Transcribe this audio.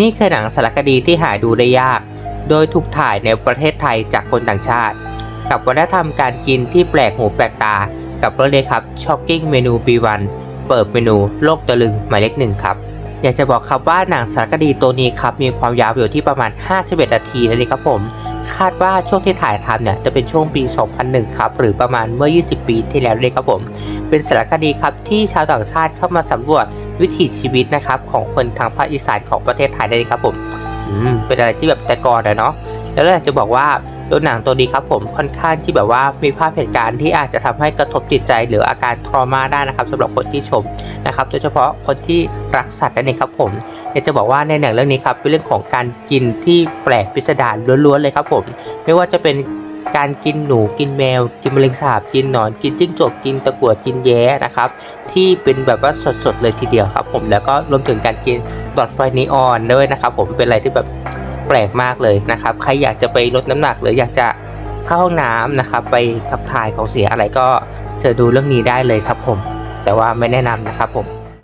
นี่คือหนังสารคดีที่หาดูได้ยาก โดยถูกถ่ายในประเทศไทยจากคนต่างชาติ กับวัฒนธรรมการกินที่แปลกหูแปลกตา กับรถเลยครับ Shocking Menu B1 เปิดเมนูโลกตะลึงหมายเลขหนึ่งครับ อยากจะบอกครับว่าหนังสารคดีตัวนี้ครับมีความยาวอยู่ที่ประมาณ 51 นาทีนั่นเองครับผม คาดว่าช่วงที่ถ่ายทำเนี่ยจะเป็นช่วงปี 2001 ครับ หรือประมาณเมื่อ 20 ปีที่แล้วเลยครับผม เป็นสารคดีครับที่ชาวต่างชาติเข้ามาสำรวจ วิถีชีวิตนะครับของคนทางภาคอีสานของประเทศไทยได้ครับผมอืมเป็นอะไรที่แบบแต่ก่อนอะเนาะแล้วอยากจะบอกว่าตัวหนังตัวนี้ครับผมค่อนข้างที่แบบว่ามีภาพเหตุการณ์ที่อาจจะทำให้กระทบจิตใจหรืออาการทรมาได้นะครับสำหรับคนที่ชมนะครับโดยเฉพาะคนที่รักสัตว์นั่นเองครับผมอยากจะบอกว่าในหนังเรื่องนี้ครับเป็นเรื่องของการกินที่แปลกพิสดารล้วนๆเลยครับผม ไม่ว่าจะเป็น การกินหนูกินแมว กินแมลงสาบกินหนอนกินจิ้งจกกินตะกั่วกินแย้นะครับ ที่เป็นแบบว่าสดๆเลยทีเดียวครับ ผมแล้วก็รวมถึงการกินหลอดไฟนีออนด้วยนะครับ ผมเป็นอะไรที่แบบแปลกมากเลยนะครับใครอยากจะไปลดน้ำหนักหรืออยากจะเข้าห้องน้ำนะครับไปขับถ่ายของเสียอะไรก็เจอดูเรื่องนี้ได้เลยครับผม แต่ว่าไม่แนะนำนะครับผม